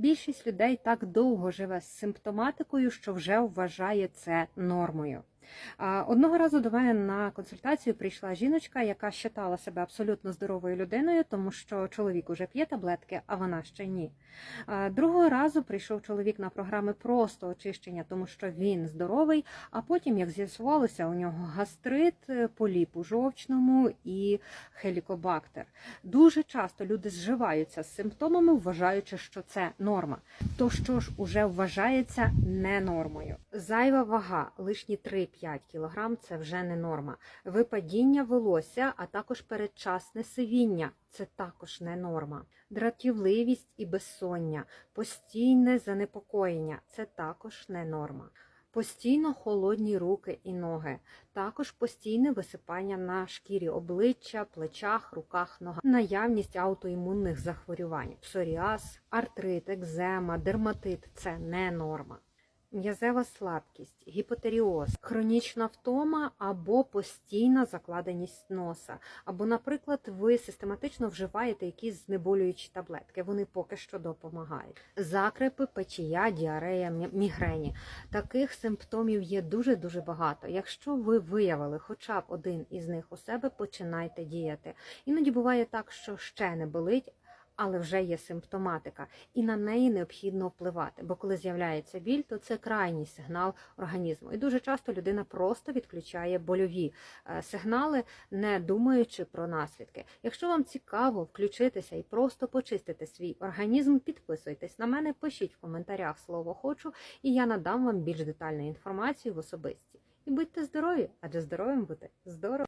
Більшість людей так довго живе з симптоматикою, що вже вважає це нормою. Одного разу до мене на консультацію прийшла жіночка, яка вважала себе абсолютно здоровою людиною, тому що чоловік уже п'є таблетки, а вона ще ні. Другого разу прийшов чоловік на програми просто очищення, тому що він здоровий. А потім, як з'ясувалося, у нього гастрит, е, поліп у жовчному і хелікобактер. Дуже часто люди зживаються з симптомами, вважаючи, що це норма. То що ж уже вважається не нормою? Зайва вага лишні 3-5 кг – це вже не норма. Випадіння волосся, а також передчасне сивіння це також не норма. Дратівливість і безсоння, постійне занепокоєння це також не норма. Постійно холодні руки і ноги, також постійне висипання на шкірі обличчя, плечах, руках, ногах, наявність аутоімунних захворювань, псоріаз, артрит, екзема, дерматит це не норма. М'язева слабкість, гіпотеріоз, хронічна втома або постійна закладеність носа. Або, наприклад, ви систематично вживаєте якісь знеболюючі таблетки. Вони поки що допомагають. Закрепи, печія, діарея, мігрені. Таких симптомів є дуже дуже багато. Якщо ви виявили хоча б один із них у себе, починайте діяти. Іноді буває так, що ще не болить. Але вже є симптоматика, і на неї необхідно впливати. Бо коли з'являється біль, то це крайній сигнал організму. І дуже часто людина просто відключає больові е, сигнали, не думаючи про наслідки. Якщо вам цікаво включитися і просто почистити свій організм, підписуйтесь на мене, пишіть в коментарях слово хочу, і я надам вам більш детальну інформацію в особисті. І будьте здорові, адже здоровим бути здорово.